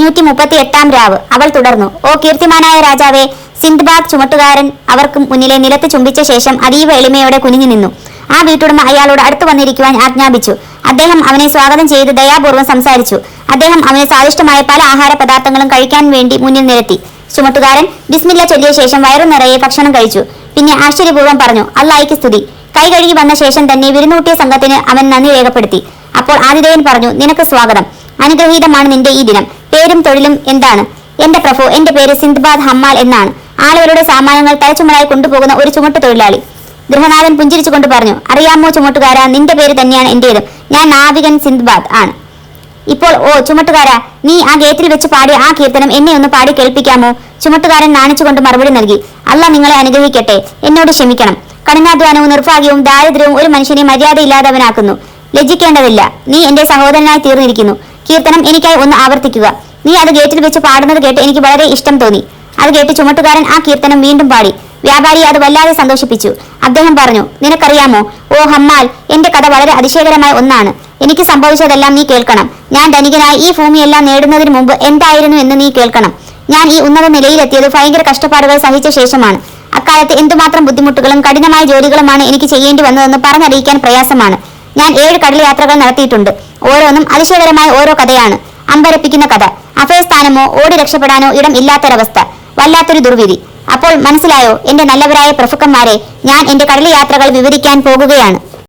അഞ്ഞൂറ്റി മുപ്പത്തി എട്ടാം രാവ്. അവൾ തുടർന്നു. ഓ കീർത്തിമാനായ രാജാവേ സിന്ദ്ബാദ് ചുമട്ടുകാരൻ അവർക്ക് മുന്നിലെ നിലത്ത് ചുംബിച്ച ശേഷം അതീവ എളിമയോടെ കുനിഞ്ഞു നിന്നു. ആ വീട്ടുടമ അയാളോട് അടുത്തു വന്നിരിക്കുവാൻ ആജ്ഞാപിച്ചു. അദ്ദേഹം അവനെ സ്വാഗതം ചെയ്ത് ദയാപൂർവം സംസാരിച്ചു. അദ്ദേഹം അവന് സ്വാദിഷ്ടമായ പല ആഹാര പദാർത്ഥങ്ങളും കഴിക്കാൻ വേണ്ടി മുന്നിൽ നിരത്തി. ചുമട്ടുകാരൻ ബിസ്മില്ല ചൊല്ലിയ ശേഷം വയറു നിറയെ ഭക്ഷണം കഴിച്ചു. പിന്നെ ആശ്ചര്യപൂർവം പറഞ്ഞു അള്ളായിക്ക് സ്തുതി. കൈ കഴുകി വന്ന ശേഷം തന്നെ വിരുന്നൂട്ടിയ സംഘത്തിന് അവൻ നന്ദി രേഖപ്പെടുത്തി. അപ്പോൾ ആതിഥേയൻ പറഞ്ഞു നിനക്ക് സ്വാഗതം. അനുഗ്രഹീതമാണ് നിന്റെ ഈ ദിനം. പേരും തൊഴിലും എന്താണ്? എന്റെ പ്രഭു എന്റെ പേര് സിന്ദ്ബാദ് ഹമ്മാൽ എന്നാണ്. ആളുകളുടെ സാമാനങ്ങൾ തലച്ചുമലായി കൊണ്ടുപോകുന്ന ഒരു ചുമട്ടു തൊഴിലാളി. ഗൃഹനാഥൻ പുഞ്ചിരിച്ചുകൊണ്ട് പറഞ്ഞു അറിയാമോ ചുമട്ടുകാരാ നിന്റെ പേര് തന്നെയാണ് എന്റേതും. ഞാൻ നാവികൻ സിന്ദ്ബാദ് ആണ്. ഇപ്പോൾ ഓ ചുമട്ടുകാരാ നീ ആ ഗേറ്റിൽ വെച്ച് പാടിയ ആ കീർത്തനം എന്നെ ഒന്ന് പാടി കേൾപ്പിക്കാമോ? ചുമട്ടുകാരൻ നാണിച്ചുകൊണ്ട് മറുപടി നൽകി അല്ല നിങ്ങളെ അനുഗ്രഹിക്കട്ടെ എന്നോട് ക്ഷമിക്കണം. കഠിനാധ്വാനവും നിർഭാഗ്യവും ദാരിദ്ര്യവും ഒരു മനുഷ്യനെ മര്യാദയില്ലാത്തവനാക്കുന്നു. ലജ്ജിക്കേണ്ടതില്ല നീ എന്റെ സഹോദരനായി തീർന്നിരിക്കുന്നു. കീർത്തനം എനിക്കായി ഒന്ന് ആവർത്തിക്കുക. നീ അത് ഗേറ്റിൽ വെച്ച് പാടുന്നത് കേട്ട് എനിക്ക് വളരെ ഇഷ്ടം തോന്നി. അത് കേട്ട് ചുമട്ടുകാരൻ ആ കീർത്തനം വീണ്ടും പാടി. വ്യാപാരി അത് വല്ലാതെ സന്തോഷിപ്പിച്ചു. അദ്ദേഹം പറഞ്ഞു നിനക്കറിയാമോ? ഓ ഹമ്മാൽ എന്റെ കഥ വളരെ അതിശയകരമായ ഒന്നാണ്. എനിക്ക് സംഭവിച്ചതെല്ലാം നീ കേൾക്കണം. ഞാൻ ധനികനായി ഈ ഭൂമിയെല്ലാം നേടുന്നതിന് മുമ്പ് എന്തായിരുന്നു എന്ന് നീ കേൾക്കണം. ഞാൻ ഈ ഉന്നത നിലയിലെത്തിയത് ഭയങ്കര കഷ്ടപ്പാടുകൾ സഹിച്ച ശേഷമാണ്. അക്കാലത്ത് എന്തുമാത്രം ബുദ്ധിമുട്ടുകളും കഠിനമായ ജോലികളുമാണ് എനിക്ക് ചെയ്യേണ്ടി വന്നതെന്ന് പറഞ്ഞറിയിക്കാൻ പ്രയാസമാണ്. ഞാൻ ഏഴ് കടൽ യാത്രകൾ നടത്തിയിട്ടുണ്ട്. ഓരോന്നും അതിശയകരമായ ഓരോ കഥയാണ്. അമ്പരപ്പിക്കുന്ന കഥ. അഭയസ്ഥാനമോ ഓടി രക്ഷപ്പെടാനോ ഇടം ഇല്ലാത്തൊരവസ്ഥ വല്ലാത്തൊരു ദുർവിധി. അപ്പോൾ മനസ്സിലായോ എന്റെ നല്ലവരായ പ്രഭുക്കന്മാരെ ഞാൻ എന്റെ കടൽ യാത്രകൾ വിവരിക്കാൻ പോകുകയാണ്.